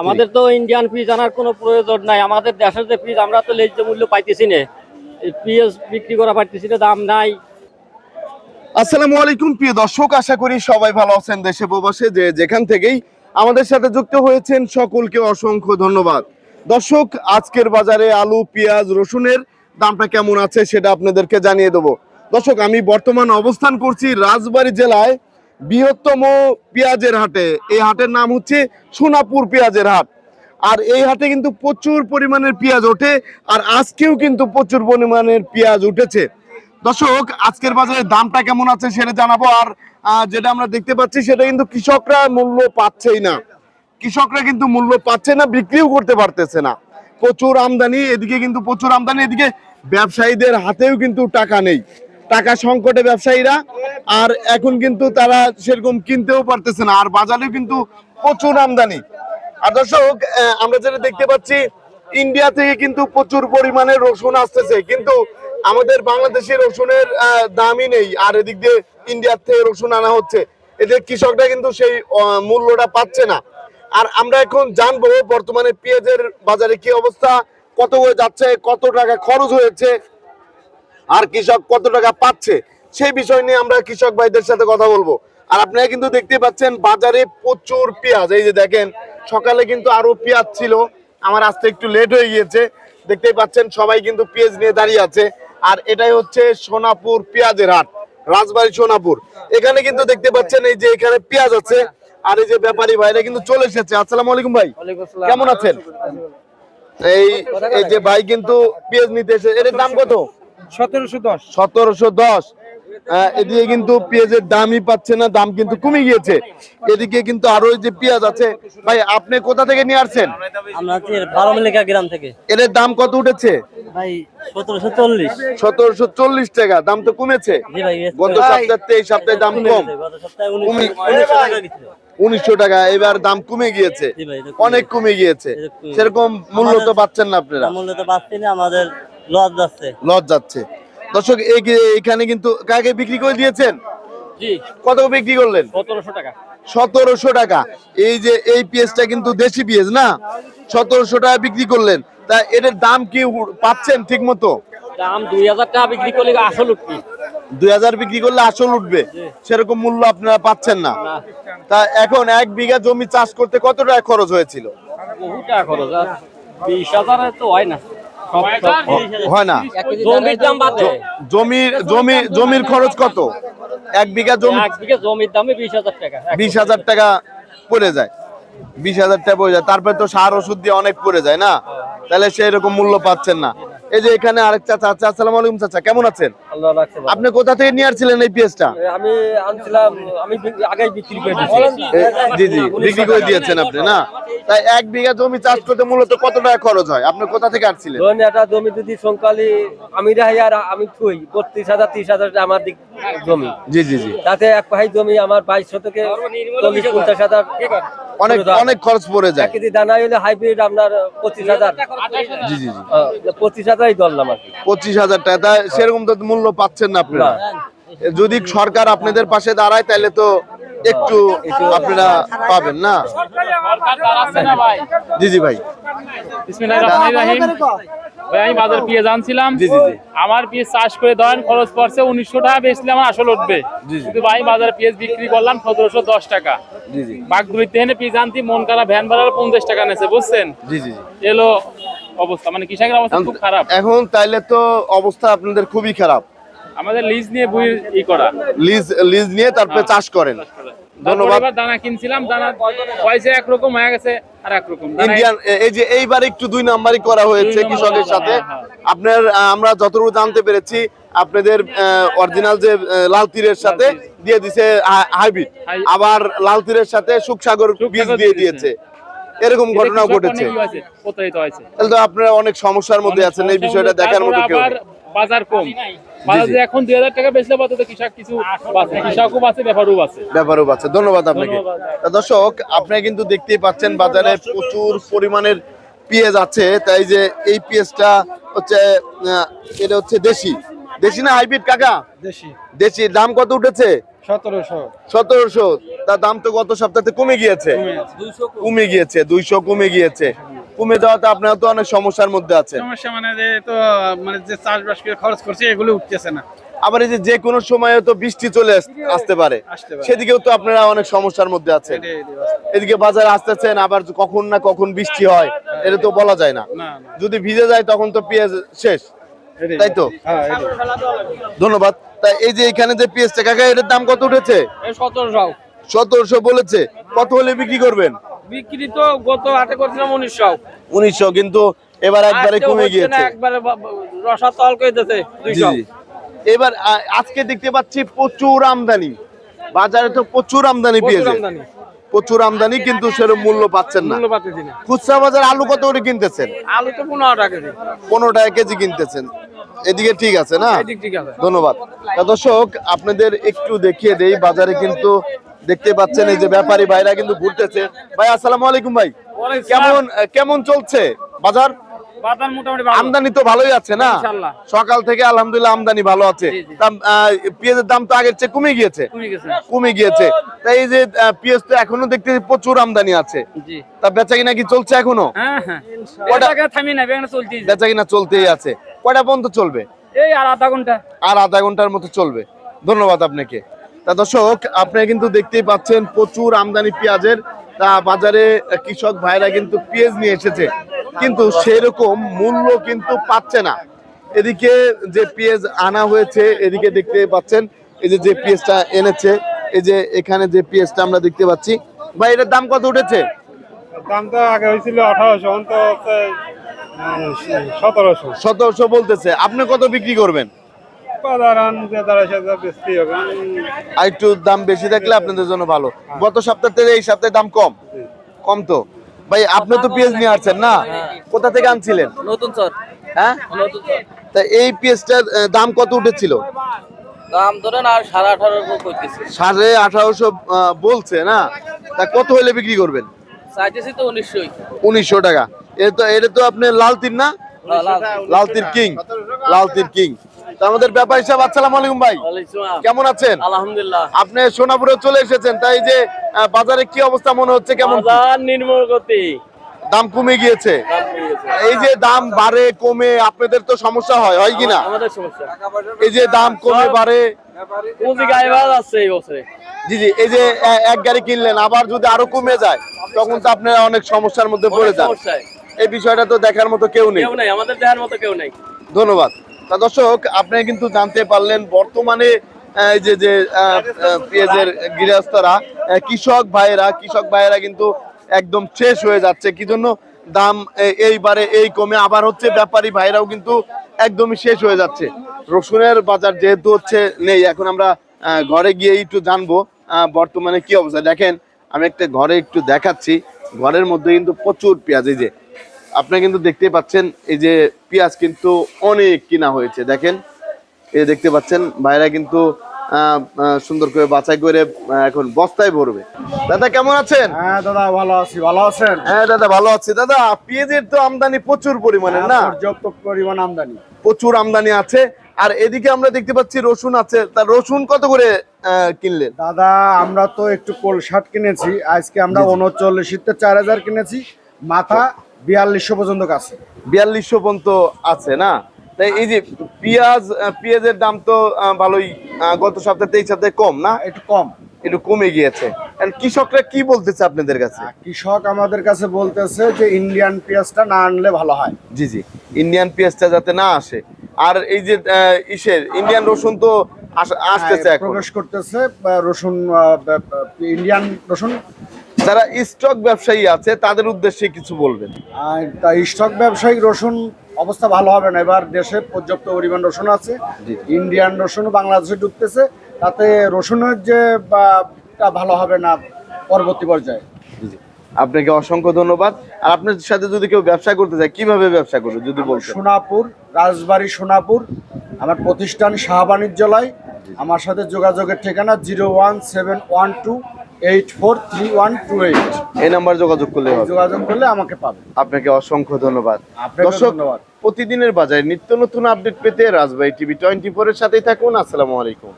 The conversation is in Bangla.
আমাদের তো ইন্ডিয়ান পিস আনার কোনো প্রয়োজন নাই। আমাদের দেশের যে পিস আমরা তো ন্যায্য মূল্য পাইতেছি না। পিএস বিক্রি করা পাইতেছি না, দাম নাই। আসসালামু আলাইকুম, প্রিয় দর্শক, আশা করি সবাই ভালো আছেন দেশে প্রবাসে, যে যেখান থেকেই আমাদের সাথে যুক্ত হয়েছেন, সকলকে অসংখ্য ধন্যবাদ। দর্শক, আজকের বাজারে আলু, পেঁয়াজ, রসুনের দামটা কেমন আছে সেটা আপনাদেরকে জানিয়ে দেবো। দর্শক, আমি বর্তমান অবস্থান করছি রাজবাড়ী জেলায়। বৃহত্তম পেঁয়াজের হাটে। এই হাটের নাম হচ্ছে সোনাপুর পেঁয়াজের হাট। আর এই হাটে কিন্তু প্রচুর পরিমাণের পেঁয়াজ ওঠে, আর আজকেও কিন্তু প্রচুর পরিমাণের পেঁয়াজ উঠেছে। দর্শক, আজকের বাজারে দামটা কেমন আছে সেটা জানাব, আর যেটা আমরা দেখতে পাচ্ছি সেটা কিন্তু কৃষকরা মূল্য পাচ্ছেই না। কৃষকরা কিন্তু মূল্য পাচ্ছে না, বিক্রিও করতে পারতেছে না। প্রচুর আমদানি, এদিকে কিন্তু প্রচুর আমদানি, এদিকে ব্যবসায়ীদের হাতেও কিন্তু টাকা নেই। টাকা সংকটে ব্যবসায়ীরা, আর এখন কিন্তু তারা সেরকম কিনতেও পারতেছে না, আর বাজারেও কিন্তু প্রচুর আমদানি। আর দর্শক আমরা যেটা দেখতে পাচ্ছি, ইন্ডিয়া থেকে কিন্তু প্রচুর পরিমাণে রসুন আসতেছে, কিন্তু আমাদের বাংলাদেশের রসুনের দামই নেই, আর এদিক দিয়ে ইন্ডিয়ার থেকে রসুন আনা হচ্ছে। এদের কৃষকরা কিন্তু সেই মূল্যটা পাচ্ছে না। আর আমরা এখন জানব, বর্তমানে পেঁয়াজের বাজারে কি অবস্থা, কত হয়ে যাচ্ছে, কত টাকা খরচ হয়েছে আর কৃষক কত টাকা পাচ্ছে সেই বিষয় নিয়ে আমরা কৃষক ভাইদের সাথে কথা বলব। আর আপনারা কিন্তু দেখতে পাচ্ছেন বাজারে প্রচুর পেঁয়াজ। এই যে দেখেন সকালে কিন্তু আরও পেঁয়াজ ছিল আমার আসতে একটু লেট হয়ে গিয়েছে। দেখতেই পাচ্ছেন সবাই কিন্তু পেঁয়াজ নিয়ে দাঁড়িয়ে আছে। আর এটাই হচ্ছে সোনাপুর পেঁয়াজের হাট রাজবাড়ি সোনাপুর। এখানে কিন্তু দেখতে পাচ্ছেন এই যে এখানে পেঁয়াজ আছে আর এই যে ব্যাপারী ভাইরা কিন্তু চলে এসেছে। আসসালামু আলাইকুম ভাই। কেমন আছেন? এই এই যে ভাই কিন্তু পেঁয়াজ নিতে এসে এর দাম কত? সতেরোশো দশ। সতেরোশো দশ। এদিকে কিন্তু পেঁয়াজের দামই পাচ্ছে না দাম কিন্তু কমে গিয়েছে। এদিকে কিন্তু আরও এই যে পেঁয়াজ আছে ভাই আপনি কোথা থেকে নিয়ে আসছেন? বারোমিলিকা গ্রাম থেকে। এর দাম কত উঠেছে? ভাই সতেরোশো চল্লিশ। সতেরোশো চল্লিশ টাকা দাম তো কমেছে। গত সপ্তাহে এই সপ্তাহে দাম কম। গত সপ্তাহে উনি- উনিশশো টাকা এবার দাম কমে গিয়েছে। অনেক কমে গিয়েছে। সেরকম মূল্য তো পাচ্ছেন না আপনারা। মূল্য তো পাচ্ছি না আমাদের লস যাচ্ছে। লস যাচ্ছে। দর্শক এখানে কিন্তু কাকে বিক্রি করে দিয়েছেন? কত বিক্রি করলেন? সতেরোশো টাকা। সতেরোশো টাকা। এই যে এই পেঁয়াজটা কিন্তু দেশি পেঁয়াজ না? সতেরোশো টাকা বিক্রি করলেন। তা এটার দাম কি পাচ্ছেন ঠিক মতো দাম দুই হাজার টাকা বিক্রি করলে আসল উঠবি। দুই হাজার বিক্রি করলে আসল উঠবে। সেরকম মূল্য আপনারা পাচ্ছেন না। না। তা এখন এক বিঘা জমি চাষ করতে কত টাকা খরচ হয়েছিল? বহু টাকা খরচ বিশ হাজারে তো হয় না। হয় না। জমির দাম বাদে জমির জমি জমির খরচ কত? এক বিঘা জমি এক বিঘে জমির দামে বিশ হাজার টাকা। বিশ হাজার টাকা পড়ে যায়। বিশ হাজার টাকা পড়ে যায়। তারপরে তো সার ওষুধ দিয়ে অনেক পড়ে যায় না? তাহলে সেই রকম মূল্য পাচ্ছেন না। এই যে এখানে আরেক চাচা আচ্ছা আসসালামু আলাইকুম চাচা কেমন আছেন? আল্লাহ রাখছে ভালো। আপনি কোথা থেকে নিয়ে আসছিলেন এই পেঁয়াজটা আমি আনছিলাম আমি আগেই বিক্রি করে দিয়েছি। জি জি বিক্রি করে দিয়েছেন আপনি না? তাই এক বিঘা জমি চাষ করতে মূলত কত টাকা খরচ হয়? আপনি কোথা থেকে আসছিলেন? ধরুন একটা জমি যদি সংকালি আমি রাহি আর আমি থুই বত্রিশ হাজার ত্রিশ হাজার আমার দিক জমি। জি জি জি। তাতে এক পাহাই জমি আমার বাইশ শতকে চল্লিশ পঞ্চাশ হাজার অনেক অনেক খরচ পড়ে যায়। কেজি দানা হলে হাইব্রিড আপনার পঁচিশ হাজার। জি জি জি। পঁচিশ হাজারই ধরলাম আর কি পঁচিশ হাজার টাকা। সেরকম তো মূল্য পাচ্ছেন না আপনারা। যদি সরকার আপনাদের পাশে দাঁড়ায় তাহলে তো একটু আপনারা পাবেন না? সরকার ভাই। জি জি ভাই আমি বাজার পেঁয়াজ আনছিলাম জি, জি, জি। আমার পেঁয়াজ চাষ করে ধরেন খরচ পড়ছে উনিশশো টাকা বেচলে আমার আসল উঠবে। জি, জি। কিন্তু ভাই বাজার পেঁয়াজ বিক্রি করলাম সতেরোশো দশ টাকা। পেঁয়াজ আনতি মন কারা ভ্যান ভাড়া পঞ্চাশ টাকা নেছে বুঝছেন? জি জি জি। এলো অবস্থা। মানে কৃষকের অবস্থা খুব খারাপ। এখন তাইলে তো অবস্থা আপনাদের খুবই খারাপ। আমাদের লিজ নিয়ে বই ই করা। লিজ লিজ নিয়ে তারপরে চাষ করেন। ধন্যবাদ। দানা কিনছিলাম দানা পয়সা একরকম হয়ে গেছে আর একরকম। ইন্ডিয়ান এই যে এইবার একটু দুই নাম্বারই করা হয়েছে কৃষকের সাথে। হ্যাঁ, আপনার আমরা যতটুকু জানতে পেরেছি আপনাদের অরিজিনাল যে লাল তীরের সাথে দিয়ে দিছে হাইব্রিড। আবার লাল তীরের সাথে সুখসাগর বীজ দিয়ে দিয়েছে। এরকম ঘটনাও ঘটেছে। তাহলে তো আপনারা অনেক সমস্যার মধ্যে আছেন এই বিষয়টা দেখার মতো কেউ বাজার কম। বাজার এখন দুই হাজার টাকা বেচলে কৃষক কিছু বাঁচে কৃষকও বাঁচে ব্যাপারও বাঁচে। ব্যাপারও আছে ধন্যবাদ আপনাকে। দর্শক আপনি কিন্তু দেখতেই পাচ্ছেন বাজারে প্রচুর পরিমাণের পেঁয়াজ আছে। তাই যে এই পেঁয়াজটা হচ্ছে আহ, এটা হচ্ছে দেশি। দেশি না হাইব্রিড কাকা? দেশি। দেশি। দাম কত উঠেছে? সতেরোশো। সতেরোশো। তার দাম তো গত সপ্তাহে কমে গিয়েছে। কমে গিয়েছে দুইশো কমে গিয়েছে। কমে যাওয়াতে আপনারা তো অনেক সমস্যার মধ্যে আছেন। সমস্যা মানে যে তো মানে যে চাষবাস করে খরচ করছে এগুলো উঠতেছে না। আবার এই যে যে কোনো সময়ে তো বৃষ্টি চলে আসতে পারে। সেদিকেও তো আপনারা অনেক সমস্যার মধ্যে আছেন। এদিকে বাজারে আসতেছেন আবার কখন না কখন বৃষ্টি হয় এটা তো বলা যায় না। যদি ভিজে যায় তখন তো পেঁয়াজ শেষ। তাই তো? হ্যাঁ ধন্যবাদ। তাই এই যে এখানে যে পেঁয়াজটা কাকা এটার দাম কত উঠেছে? সতেরোশো। সতেরোশো বলেছে। কত হলে বিক্রি করবেন? বিক্রি তো গত হাটে করছিলাম উনিশশো। উনিশশো কিন্তু এবার একবারে কমে গিয়েছে। একবারে রসা তল করে। এবার আজকে দেখতে পাচ্ছি প্রচুর আমদানি। বাজারে তো প্রচুর আমদানি পেয়েছে। প্রচুর আমদানি কিন্তু সেরকম মূল্য পাচ্ছেন না। খুচরা বাজার আলু কত করে কিনতেছেন? আলু তো পনেরো টাকা কেজি। পনেরো টাকা কেজি কিনতেছেন। এদিকে ঠিক আছে না? ধন্যবাদ। দর্শক আপনাদের একটু দেখিয়ে দেই বাজারে কিন্তু দেখতে পাচ্ছেন এই যে ব্যাপারী ভাইরা কিন্তু ঘুরতেছে। ভাই আসসালামু আলাইকুম ভাই। কেমন কেমন চলছে বাজার? আমদানি তো ভালোই আছে না? সকাল থেকে আলহামদুলিল্লাহ আমদানি ভালো আছে। পেঁয়াজের দাম তো আগের চেয়ে কমে গিয়েছে। কমে গিয়েছে। তাই এই যে পেঁয়াজ তো এখনও দেখতে প্রচুর আমদানি আছে। তা বেচা কিনা কি চলছে এখনও? হ্যাঁ হ্যাঁ। বেচা কিনা চলতেই আছে। কয়টা পর্যন্ত চলবে? এই আর আধা ঘণ্টা। আর আধা ঘণ্টার মতো চলবে। ধন্যবাদ আপনাকে। তা দর্শক আপনারা কিন্তু দেখতেই পাচ্ছেন প্রচুর আমদানি পেঁয়াজের। তা বাজারে কৃষক ভাইরা কিন্তু পেঁয়াজ নিয়ে এসেছে। কিন্তু সেরকম মূল্য কিন্তু পাচ্ছে না। এদিকে যে পেঁয়াজ আনা হয়েছে এদিকে দেখতে পাচ্ছেন এই যে যে পেঁয়াজটা এনেছে এই যে এখানে যে পেঁয়াজটা আমরা দেখতে পাচ্ছি। ভাই এটার দাম কত উঠেছে? দাম তো আগে হয়েছিল আঠারোশো সতেরোশো। সতেরোশো বলতেছে। আপনি কত বিক্রি করবেন? আর একটু দাম বেশি থাকলে আপনাদের জন্য ভালো। গত সপ্তাহ থেকে এই সপ্তাহে দাম কম। কম তো। ভাই আপনি তো পেঁয়াজ নিয়ে আসছেন না? কোথা থেকে আনছিলেন? নতুন স্যার হ্যাঁ? তা এই পেঁয়াজটার দাম কত উঠেছিল? দাম ধরেন আর সাড়ে আঠারো সাড়ে আঠারোশো বলছে না? তা কত হলে বিক্রি করবেন? চাইতেছি তো উনিশশোই উনিশশো টাকা। এটা তো এটা তো আপনি লাল তীর না লাল তীর কিং। লাল তীর কিং। আমাদের ব্যাপার হিসাব আসসালামু আলাইকুম ভাই। কেমন আছেন? আলহামদুলিল্লাহ। আপনি সোনাপুরে চলে এসেছেন তাই যে বাজারে কি অবস্থা মনে হচ্ছে কেমন? নির্মূল গতি। দাম কমে গিয়েছে। এই যে দাম বাড়ে কমে আপনাদের তো সমস্যা হয় হয় কিনা? এই যে দাম কমে বাড়ে। পুঁজি গাইবাজ আছে এই বছরে। জি জি এই যে এক গাড়ি কিনলেন আবার যদি আরও কমে যায় তখন তো আপনারা অনেক সমস্যার মধ্যে পড়ে যান। এই বিষয়টা তো দেখার মতো কেউ নেই। কেউ নাই আমাদের দেখার মতো কেউ নাই। ধন্যবাদ। তা দর্শক, আপনি কিন্তু জানতে পারলেন বর্তমানে এই যে যে পেঁয়াজের গৃহস্থরা কৃষক ভাইয়েরা কৃষক ভাইয়েরা কিন্তু একদম শেষ হয়ে যাচ্ছে। কি জন্য? দাম এইবারে এই কমে আবার হচ্ছে ব্যাপারী ভাইরাও কিন্তু একদমই শেষ হয়ে যাচ্ছে। রসুনের বাজার যেহেতু হচ্ছে নেই, এখন আমরা ঘরে গিয়ে একটু জানব বর্তমানে কি অবস্থা। দেখেন, আমি একটা ঘরে একটু দেখাচ্ছি, ঘরের মধ্যে কিন্তু প্রচুর পেঁয়াজ, এই যে আপনি কিন্তু দেখতে পাচ্ছেন এই যে পেঁয়াজ কিন্তু অনেক কিনা হয়েছে। দেখেন এই দেখতে পাচ্ছেন ভাইরা কিন্তু সুন্দর করে বাছাই করে এখন বস্তায় ভরবে। দাদা কেমন আছেন? হ্যাঁ দাদা ভালো আছি। ভালো আছেন? হ্যাঁ দাদা ভালো আছি। দাদা পেঁয়াজের তো আমদানি প্রচুর পরিমাণে না? পর্যাপ্ত পরিমাণ আমদানি। প্রচুর আমদানি আছে। আর এদিকে আমরা দেখতে পাচ্ছি রসুন আছে। তা রসুন কত করে কিনলেন? দাদা আমরা তো একটু কোল শার্ট কিনেছি। আজকে আমরা উনচল্লিশিতে চার হাজার কিনেছি। মাথা বিয়াল্লিশশো পর্যন্ত কাছে। বিয়াল্লিশশো পর্যন্ত আছে না? তাই এই যে পেঁয়াজ পেঁয়াজের দাম তো ভালোই গত সপ্তাহে এই সপ্তাহে কম না? একটু কম। একটু কমে গিয়েছে। কৃষকরা কি বলতেছে আপনাদের কাছে? কৃষক আমাদের কাছে বলতেছে যে ইন্ডিয়ান পেঁয়াজটা না আনলে ভালো হয়। জি জি। ইন্ডিয়ান পেঁয়াজটা যাতে না আসে। আর এই যে ইসের ইন্ডিয়ান রসুন তো আসতেছে হ্যাঁ, প্রবেশ করতেছে রসুন ইন্ডিয়ান রসুন যারা স্টক ব্যবসায়ী আছে তাদের উদ্দেশ্যে কিছু বলবেন। স্টক ব্যবসায়ী রসুন অবস্থা ভালো হবে না। এবার দেশে পর্যাপ্ত পরিমাণ রসুন আছে। ইন্ডিয়ান রসুন বাংলাদেশে ঢুকতেছে তাতে রসুনের যে বা, ভালো হবে না পরবর্তী পর্যায়ে। আপনাকে অসংখ্য ধন্যবাদ। আর আপনার সাথে যদি কেউ ব্যবসা করতে চায় কীভাবে ব্যবসা করবে যদি বলতেন? সোনাপুর রাজবাড়ি সোনাপুর আমার প্রতিষ্ঠান শাহ বাণিজ্যালয় আমার সাথে যোগাযোগের ঠিকানা zero one seven one two eight four three one two eight. এই নাম্বার যোগাযোগ করলে হবে। যোগাযোগ করলে আমাকে পাবে। আপনাকে অসংখ্য ধন্যবাদ। দর্শক প্রতিদিনের বাজারে নিত্য নতুন আপডেট পেতে রাজবাহী টিভি টোয়েন্টি ফোর এর সাথেই থাকুন। আসসালামু আলাইকুম।